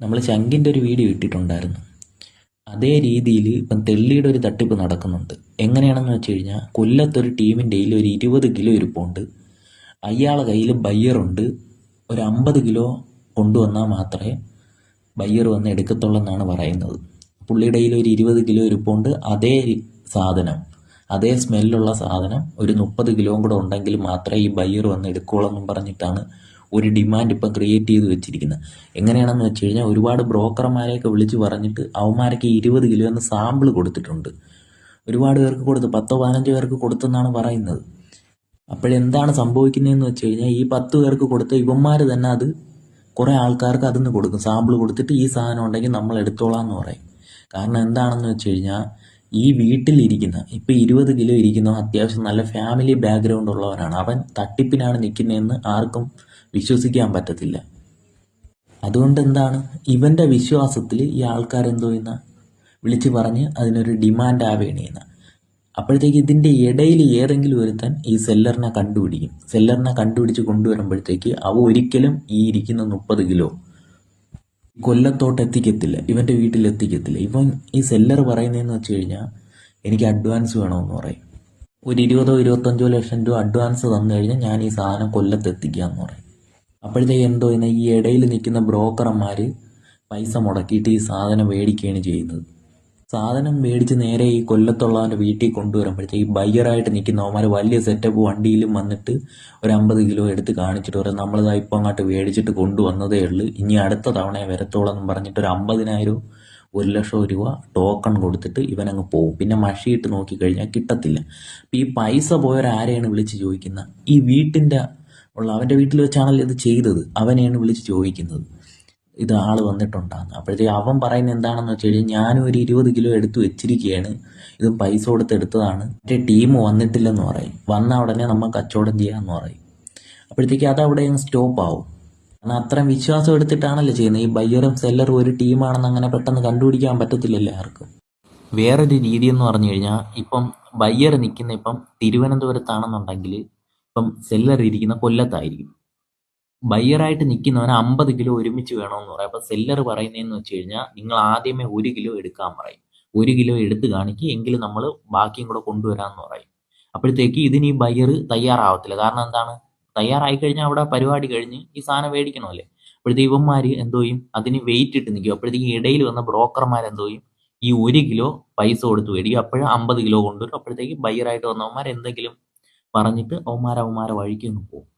നമ്മൾ ശങ്കിന്റെ ഒരു വീഡിയോ ഇട്ടിട്ടുണ്ടായിരുന്നു. അതേ രീതിയിൽ ഇപ്പം തെള്ളിയുടെ ഒരു തട്ടിപ്പ് നടക്കുന്നുണ്ട്. എങ്ങനെയാണെന്ന് വെച്ച് കഴിഞ്ഞാൽ കൊല്ലത്തൊരു ടീമിന്റെ കയ്യിൽ ഒരു ഇരുപത് കിലോ ഇരിപ്പുണ്ട്. അയാളെ കയ്യിൽ ബയ്യറുണ്ട് ഒരു അമ്പത് കിലോ കൊണ്ടുവന്നാൽ മാത്രമേ ബയ്യർ വന്ന് എടുക്കത്തുള്ളൂ എന്നാണ് പറയുന്നത്. പുള്ളിയുടെ കയ്യിൽ ഒരു ഇരുപത് കിലോ ഇരിപ്പുണ്ട്. അതേ സാധനം അതേ സ്മെല്ലുള്ള സാധനം ഒരു മുപ്പത് കിലോയും കൂടെ ഉണ്ടെങ്കിൽ മാത്രമേ ഈ ബയ്യർ വന്ന് എടുക്കുകയുള്ളൂ എന്നും പറഞ്ഞിട്ടാണ് ഒരു ഡിമാൻഡ് ഇപ്പം ക്രിയേറ്റ് ചെയ്ത് വെച്ചിരിക്കുന്നത് എങ്ങനെയാണെന്ന് വെച്ച് കഴിഞ്ഞാൽ ഒരുപാട് ബ്രോക്കർമാരെയൊക്കെ വിളിച്ച് പറഞ്ഞിട്ട് അവന്മാരൊക്കെ ഇരുപത് കിലോ എന്ന് സാമ്പിൾ കൊടുത്തിട്ടുണ്ട്. ഒരുപാട് പേർക്ക് കൊടുത്ത് പത്തോ പതിനഞ്ചോ പേർക്ക് കൊടുത്തെന്നാണ് പറയുന്നത്. അപ്പോഴെന്താണ് സംഭവിക്കുന്നതെന്ന് വെച്ച് കഴിഞ്ഞാൽ ഈ പത്ത് പേർക്ക് കൊടുത്ത ഇവന്മാർ തന്നെ അത് കുറേ ആൾക്കാർക്ക് അതിന്ന് കൊടുക്കും. സാമ്പിൾ കൊടുത്തിട്ട് ഈ സാധനം ഉണ്ടെങ്കിൽ നമ്മൾ എടുത്തോളാം എന്ന് പറയും. കാരണം എന്താണെന്ന് വെച്ച് കഴിഞ്ഞാൽ ഈ വീട്ടിലിരിക്കുന്ന ഇപ്പം ഇരുപത് കിലോ ഇരിക്കുന്ന അത്യാവശ്യം നല്ല ഫാമിലി ബാക്ക്ഗ്രൗണ്ട് ഉള്ളവരാണ്. അവൻ തട്ടിപ്പിനാണ് നിൽക്കുന്നതെന്ന് ആർക്കും വിശ്വസിക്കാൻ പറ്റത്തില്ല. അതുകൊണ്ട് എന്താണ് ഇവന്റെ വിശ്വാസത്തിൽ ഈ ആൾക്കാർ എന്തോ ചെയ്യുന്ന വിളിച്ച് പറഞ്ഞ് അതിനൊരു ഡിമാൻഡ് ആവുകയാണ് ചെയ്യുന്നത് അപ്പോഴത്തേക്ക് ഇതിന്റെ ഇടയിൽ ഏതെങ്കിലും ഒരുത്തൻ ഈ സെല്ലറിനെ കണ്ടുപിടിക്കും. സെല്ലറിനെ കണ്ടുപിടിച്ച് കൊണ്ടുവരുമ്പോഴത്തേക്ക് അവ ഒരിക്കലും ഈ ഇരിക്കുന്ന മുപ്പത് കിലോ കൊല്ലത്തോട്ട് എത്തിക്കത്തില്ല ഇവന്റെ വീട്ടിൽ എത്തിക്കത്തില്ല ഇവൻ ഈ സെല്ലർ പറയുന്നതെന്ന് വെച്ച് കഴിഞ്ഞാൽ എനിക്ക് അഡ്വാൻസ് വേണമെന്ന് പറയും. ഒരു ഇരുപതോ ഇരുപത്തഞ്ചോ ലക്ഷം രൂപ അഡ്വാൻസ് തന്നു കഴിഞ്ഞാൽ ഞാൻ ഈ സാധനം കൊല്ലത്ത് എത്തിക്കുക എന്ന് പറയും. അപ്പോഴത്തേക്ക് എന്തോ ഇന്ന് ഈ ഇടയിൽ നിൽക്കുന്ന ബ്രോക്കർമാർ പൈസ മുടക്കിയിട്ട് ഈ സാധനം മേടിക്കുകയാണ് ചെയ്യുന്നത്. സാധനം മേടിച്ച് നേരെ ഈ കൊല്ലത്തുള്ളവന്റെ വീട്ടിൽ കൊണ്ടുവരുമ്പോഴത്തേക്ക് ഈ ബയ്യറായിട്ട് നിൽക്കുന്നവന്മാർ വലിയ സെറ്റപ്പ് വണ്ടിയിലും വന്നിട്ട് ഒരു അമ്പത് കിലോ എടുത്ത് കാണിച്ചിട്ട് പറയും നമ്മളിതാ ഇപ്പം അങ്ങോട്ട് മേടിച്ചിട്ട് കൊണ്ടുവന്നതേ ഉള്ളൂ. ഇനി അടുത്ത തവണ വരത്തോളം പറഞ്ഞിട്ട് ഒരു അമ്പതിനായിരം ഒരു ലക്ഷം രൂപ ടോക്കൺ കൊടുത്തിട്ട് ഇവനങ്ങ് പോകും പിന്നെ മഷിയിട്ട് നോക്കിക്കഴിഞ്ഞാൽ കിട്ടത്തില്ല. അപ്പം ഈ പൈസ പോയവരാരെയാണ് വിളിച്ച് ചോദിക്കുന്നത്? ഈ വീട്ടിന്റെ ഉള്ള അവന്റെ വീട്ടിൽ വെച്ചാണല്ലോ ഇത് ചെയ്തത്. അവനെയാണ് വിളിച്ച് ചോദിക്കുന്നത്. ഇത് ആൾ വന്നിട്ടുണ്ടാകുന്നത് അപ്പോഴത്തേക്ക് അവൻ പറയുന്നത് എന്താണെന്ന് വെച്ച് കഴിഞ്ഞാൽ ഞാനും ഒരു ഇരുപത് കിലോ എടുത്ത് വെച്ചിരിക്കുകയാണ്. ഇത് പൈസ കൊടുത്ത് എടുത്തതാണ്. മറ്റേ ടീം വന്നിട്ടില്ലെന്ന് പറയും. വന്ന ഉടനെ നമ്മൾ കച്ചവടം ചെയ്യാമെന്ന് പറയും. അപ്പോഴത്തേക്ക് അത് അവിടെ സ്റ്റോപ്പ് ആവും. കാരണം അത്രയും വിശ്വാസം എടുത്തിട്ടാണല്ലോ ചെയ്യുന്നത്. ഈ ബയ്യറും സെല്ലറും ഒരു ടീമാണെന്ന് അങ്ങനെ പെട്ടെന്ന് കണ്ടുപിടിക്കാൻ പറ്റത്തില്ലല്ലോ ആർക്കും. വേറൊരു രീതി എന്ന് പറഞ്ഞു കഴിഞ്ഞാൽ ഇപ്പം ബയ്യർ നിൽക്കുന്ന ഇപ്പം തിരുവനന്തപുരത്താണെന്നുണ്ടെങ്കിൽ ഇപ്പം സെല്ലർ ഇരിക്കുന്ന കൊല്ലത്തായിരിക്കും. ബയ്യറായിട്ട് നിൽക്കുന്നവന് അമ്പത് കിലോ ഒരുമിച്ച് വേണമെന്ന് പറയും. അപ്പം സെല്ലർ പറയുന്നതെന്ന് വെച്ച് കഴിഞ്ഞാൽ നിങ്ങൾ ആദ്യമേ ഒരു കിലോ എടുക്കാൻ പറയും. ഒരു കിലോ എടുത്ത് കാണിക്കുക എങ്കിലും നമ്മൾ ബാക്കിയും കൂടെ കൊണ്ടുവരാമെന്ന് പറയും. അപ്പോഴത്തേക്ക് ഇതിന് ഈ ബയ്യർ തയ്യാറാവത്തില്ല. കാരണം എന്താണ്? തയ്യാറായി കഴിഞ്ഞാൽ അവിടെ പരിപാടി കഴിഞ്ഞ് ഈ സാധനം മേടിക്കണമല്ലേ? അപ്പോഴത്തേക്ക് ഇവന്മാർ എന്തോ ചെയ്യും? അതിന് വെയിറ്റ് ഇട്ട് നിൽക്കും. അപ്പോഴത്തേക്ക് ഇടയിൽ വന്ന ബ്രോക്കർമാർ എന്തോ ചെയ്യും? ഈ ഒരു കിലോ പൈസ കൊടുത്ത് മേടിക്കും. അപ്പോഴും അമ്പത് കിലോ കൊണ്ടുവരും. അപ്പോഴത്തേക്ക് ബയ്യറായിട്ട് വന്നവന്മാർ എന്തെങ്കിലും പറഞ്ഞിട്ട് അവന്മാർ അവന്മാരെ വഴിക്ക് അങ്ങ് പോകും.